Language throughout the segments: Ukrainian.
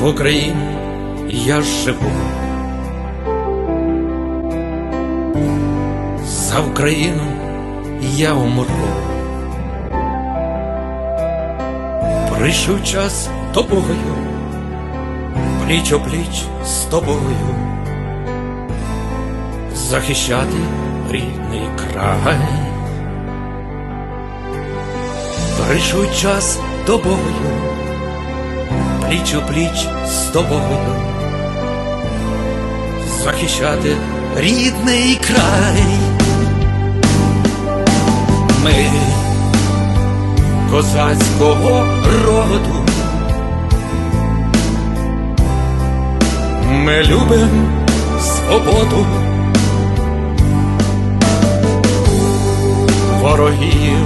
в Україні я живу. За Україну я умру. Прийшов час тобою, пліч опліч з тобою, захищати рідний край. Прийшов час тобою, пліч опліч з тобою, захищати рідний край. Ми козацького роду. Ми любим свободу. Ворогів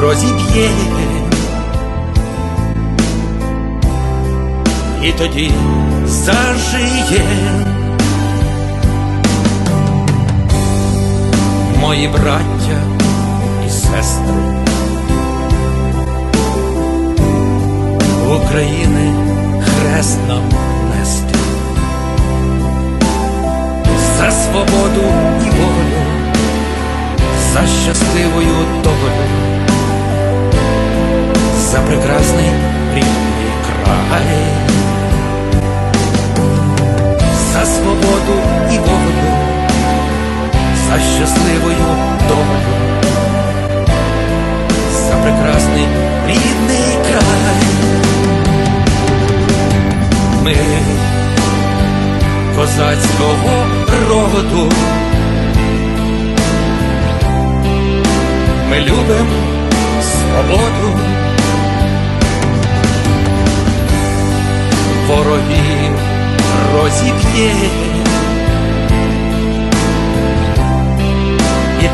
розіб'є. І тоді зажиє. Мої браття і сестри. України хрест нам нести за свободу і волю, за щасливою долю, щасливою долю, за прекрасний рідний край. Ми козацького роду. Ми любимо свободу. Ворогів розіб'є.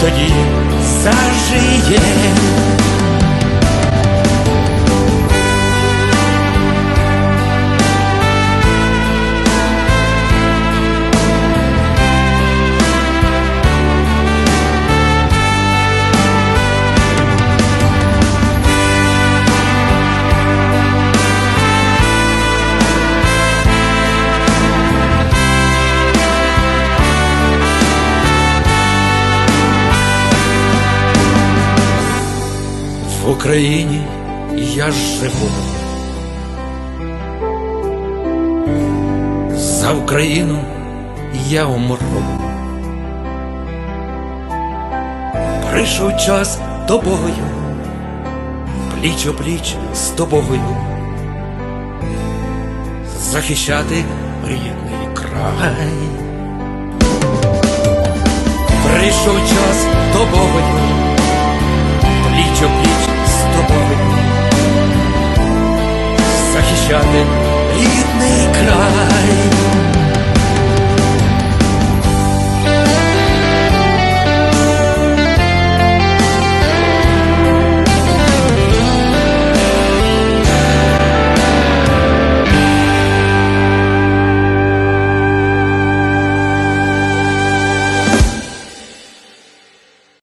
Тоді зажиє. В Україні я живу. За Україну я умру. Прийшов час тобою, пліч опліч з тобою, захищати рідний край. Прийшов час тобою